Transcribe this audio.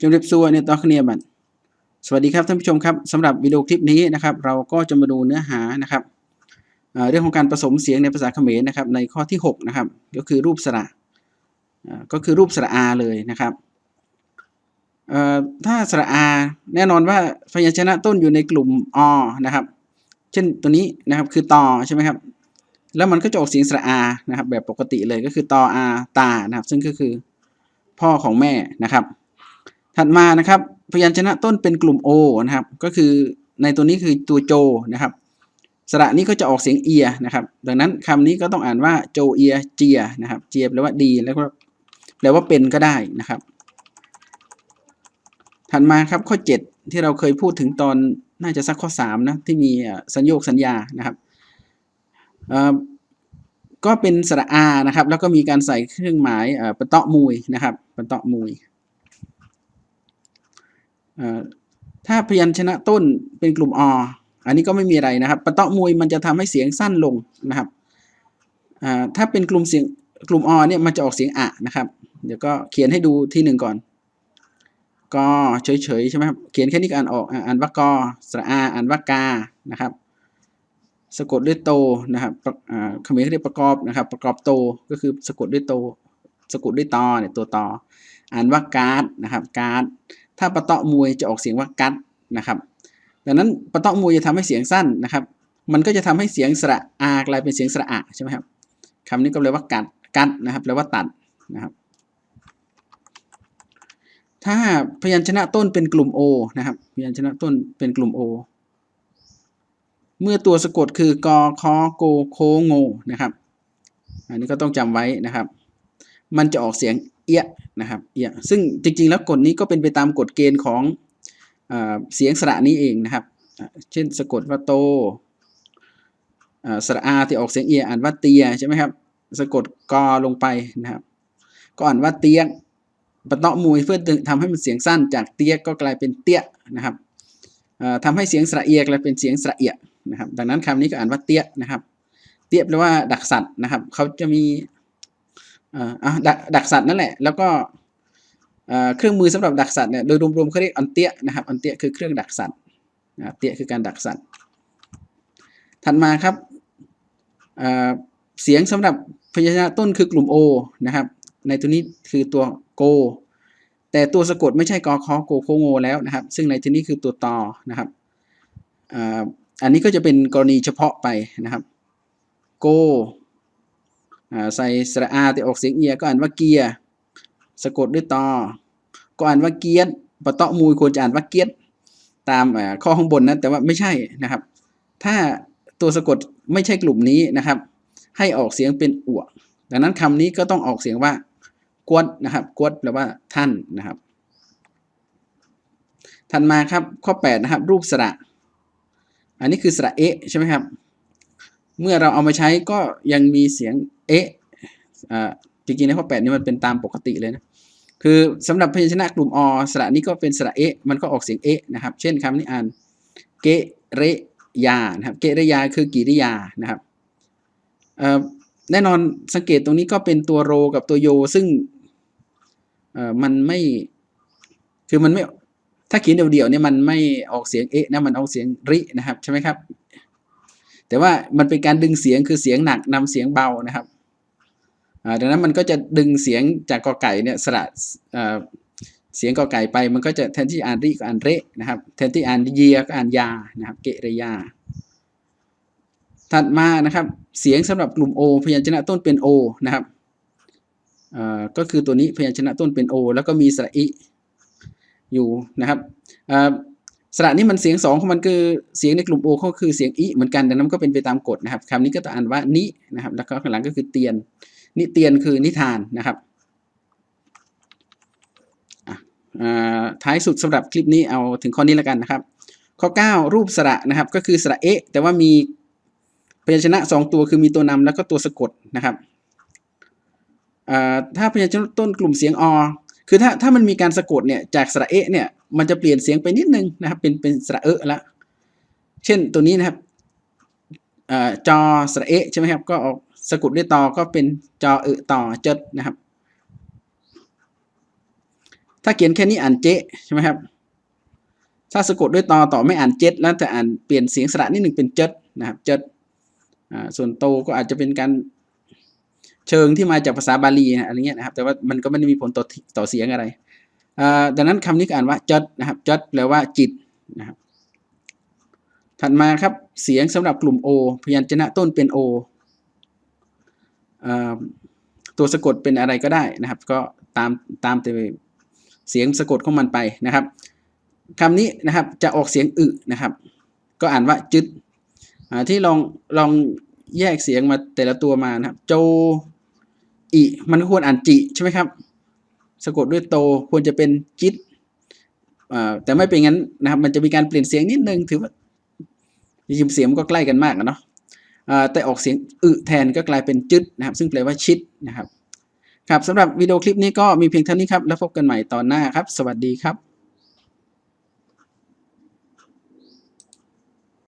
จำเรียบซัวเนี่ยต่อคะแนนบัตรสวัสดีครับท่านผู้ชมครับสำหรับวิดีโอคลิปนี้นะครับ เราก็จะมาดูเนื้อหานะครับเรื่องของการผสมเสียงในภาษาเขมรนะครับ ในข้อที่6นะครับ ก็คือรูปสระก็คือรูปสระอาเลยนะครับถ้าสระอาแน่นอนว่าพยัญชนะต้นอยู่ในกลุ่มอนะครับ เช่นตัวนี้นะครับคือตอใช่ไหมครับ แล้วมันก็จะออกเสียงสระอานะครับ แบบปกติเลยก็คือตออาตานะครับ ซึ่งก็คือพ่อของแม่นะครับ ถัดมานะครับพยัญชนะต้นเป็นกลุ่ม O นะครับ ก็คือในตัวนี้คือตัวโจนะครับ สระนี้ก็จะออกเสียงเอียนะครับ ดังนั้นคำนี้ก็ต้องอ่านว่าโจเอียเจียนะครับ เจียแปลว่าดีแล้วก็แปลว่าเป็นก็ได้นะครับ ถัดมาครับข้อ 7 ที่เราเคยพูดถึงตอนน่าจะสักข้อ3นะที่มีสัญโยกสัญญานะครับเออก็เป็นสระอานะครับ แล้วก็มีการใส่เครื่องหมายเปะเตาะมุยนะครับปะเตาะมุย ถ้าพยัญชนะต้นเป็นกลุ่มออันนี้ก็ไม่มีอะไรนะครับปะเตาะมวยมันจะทำให้เสียงสั้นลงนะครับถ้าเป็นกลุ่มเสียงกลุ่มอเนี่ยมันจะออกเสียงอะนะครับ เดี๋ยวก็เขียนให้ดูที่หนึ่งก่อนก็เฉยๆใช่ไหมครับเขียนแค่นี้ก็อ่านออกอ่านว่ากอสระอาอ่านว่ากานะครับ สะกดด้วยโตนะครับอ่าเขมรเรียกประกอบนะครับ ประกอบโตก็คือสะกดด้วยโต สะกดด้วยตอเนี่ยตัวตอ อ่านว่าการ์ดนะครับการ์ดถ้าปะเตาะมวยจะออกเสียงว่ากัดนะครับดังนั้นปะเตาะมวยจะทำให้เสียงสั้นนะครับ มันก็จะทำให้เสียงสระอากลายเป็นเสียงสระอะใช่ไหมครับคำนี้ก็แปลว่ากัดกัดนะครับแปลว่าตัดนะครับ ถ้าพยัญชนะต้นเป็นกลุ่ม O นะครับ พยัญชนะต้นเป็นกลุ่ม O เมื่อตัวสะกดคือกอคอโกโคงโงนะครับ อันนี้ก็ต้องจำไว้นะครับ มันจะออกเสียง เอียนะครับเอียซึ่งจริงๆแล้วกฎนี้ก็เป็นไปตามกฎเกณฑ์ของเอเสียงสระนี้เองนะครับ เช่นสะกดว่าโตสระอาที่ออกเสียงเอียอ่านว่าเตียใช่ไหมครับสะกดกอลงไปนะครับ ก็อ่านว่าเตียปะเตาะมวยเพื่อทำให้มันเสียงสั้นจากเตียก็กลายเป็นเตี้ยนะครับเอ่อทำให้เสียงสระเอียกลายเป็นเสียงสระเอียนะครับ ดังนั้นคำนี้ก็อ่านว่าเตี้ยนะครับ เตี้ยแปลว่าดักสัตว์นะครับ เขาจะมี อ่ออะดักดักสัตว์นั่นแหละ แล้วก็เครื่องมือสำหรับดักสัตว์เนี่ยโดยรวมๆเขาเรียกอันเตียนะครับอันเตียคือเครื่องดักสัตว์นะเตียคือการดักสัตว์ ถัดมาครับเสียงสำหรับพยัญชนะต้นคือกลุ่ม O นะครับ ในตัวนี้คือตัวโก แต่ตัวสะกดไม่ใช่กอคอโกโคโงแล้วนะครับ ซึ่งในที่นี้คือตัวตอนะครับอ,อันนี้ก็จะเป็นกรณีเฉพาะไปนะครับ โก ใส่สระอาแต่ออกเสียงเอียก็อ่านว่าเกียร์สะกดด้วยตอก็อ่านว่าเกียร์ปะเตาะมูยควรจะอ่านว่าเกียร์ตามข้อข้างบนนะแต่ว่าไม่ใช่นะครับ ถ้าตัวสะกดไม่ใช่กลุ่มนี้นะครับ ให้ออกเสียงเป็นอวดังนั้นคำนี้ก็ต้องออกเสียงว่ากวดนะครับ กวดแปลว่าท่านนะครับถัดมาครับข้อ8นะครับรูปสระ อันนี้คือสระเอะใช่ไหมครับ เมื่อเราเอามาใช้ก็ยังมีเสียงเอ๊ะจริงๆในข้อ 8 นี่มันเป็นตามปกติเลยนะ คือสำหรับพยัญชนะกลุ่มอสระนี้ก็เป็นสระเอ๊ะมันก็ออกเสียงเอ๊ะนะครับ เช่นคำนี้อ่านเกเรยานะครับเกเรยาคือกิริยานะครับแน่นอนสังเกตตรงนี้ก็เป็นตัวโรกับตัวโยซึ่งมันไม่คือมันไม่ถ้าเขียนเดี่ยวๆเนี่ยมันไม่ออกเสียงเอ๊ะนะมันออกเสียงรินะครับใช่ไหมครับ แต่ว่ามันเป็นการดึงเสียงคือเสียงหนักนำเสียงเบานะครับดังนั้นมันก็จะดึงเสียงจากกอไก่เนี่ยสระเสียงกอไก่ไปมันก็จะแทนที่อ่านริก็อ่านเระนะครับแทนที่อ่านเยียก็อ่านยานะครับเกเรยา ถัดมานะครับเสียงสำหรับกลุ่ม O พยัญชนะต้นเป็น O นะครับก็คือตัวนี้พยัญชนะต้นเป็น O แล้วก็มีสระอิอยู่นะครับ สระนี้มันเสียงสองของมันคือเสียงในกลุ่มโอก็คือเสียงอีเหมือนกันดังนั้นก็เป็นไปตามกฎนะครับคำนี้ก็ต้องอ่านว่านินะครับ แล้วก็ข้างหลังก็คือเตียนนิเตียนคือนิทานนะครับอ่าท้ายสุดสำหรับคลิปนี้เอาถึงข้อนี้แล้วกันนะครับ ข้อ 9 รูปสระนะครับ ก็คือสระเอะแต่ว่ามีพยัญชนะสองตัวคือมีตัวนำแล้วก็ตัวสะกดนะครับอ่าถ้าพยัญชนะต้นกลุ่มเสียงอ คือถ้าถ้ามันมีการสะกดเนี่ยจากสระเอะเนี่ยมันจะเปลี่ยนเสียงไปนิดนึงนะครับเป็นเป็นสระเอะละเช่นตัวนี้นะครับอจอสระเอะใช่ไหมครับก็ออกสะกดด้วยตอก็เป็นจอเอะต่อเจดนะครับ ถ้าเขียนแค่นี้อ่านเจใช่ไหมครับถ้าสะกดด้วยตอต่อไม่อ่านเจ็ดแล้วแต่อ่านเปลี่ยนเสียงสระนิดหนึ่งเป็นเจ็ดนะครับเจ็ดส่วนโตก็อาจจะเป็นการ เชิงที่มาจากภาษาบาลีนะอะไรเงี้ยนะครับ แต่ว่ามันก็ไม่ได้มีผลต่อต่อเสียงอะไรอ่าดังนั้นคำนี้ก็อ่านว่าจดนะครับจดแปลว่าจิตนะครับ ถัดมาครับเสียงสำหรับกลุ่ม O พยัญชนะต้นเป็น O อ่าตัวสะกดเป็นอะไรก็ได้นะครับ ก็ตามตามแต่เสียงสะกดของมันไปนะครับคำนี้นะครับจะออกเสียงอึนะครับ ก็อ่านว่าจึดที่ลองลองแยกเสียงมาแต่ละตัวมานะครับ โจ อิมันควรอ่านจิใช่ไหมครับ สะกดด้วยโตควรจะเป็นจิตอ่าแต่ไม่เป็นงั้นนะครับ มันจะมีการเปลี่ยนเสียงนิดนึงถือว่าจริงเสียงมันก็ใกล้กันมากนะเนาะอ่าแต่ออกเสียงอึแทนก็กลายเป็นจึดนะครับ ซึ่งแปลว่าชิดนะครับ ครับสำหรับวิดีโอคลิปนี้ก็มีเพียงเท่านี้ครับ แล้วพบกันใหม่ตอนหน้าครับ สวัสดีครับ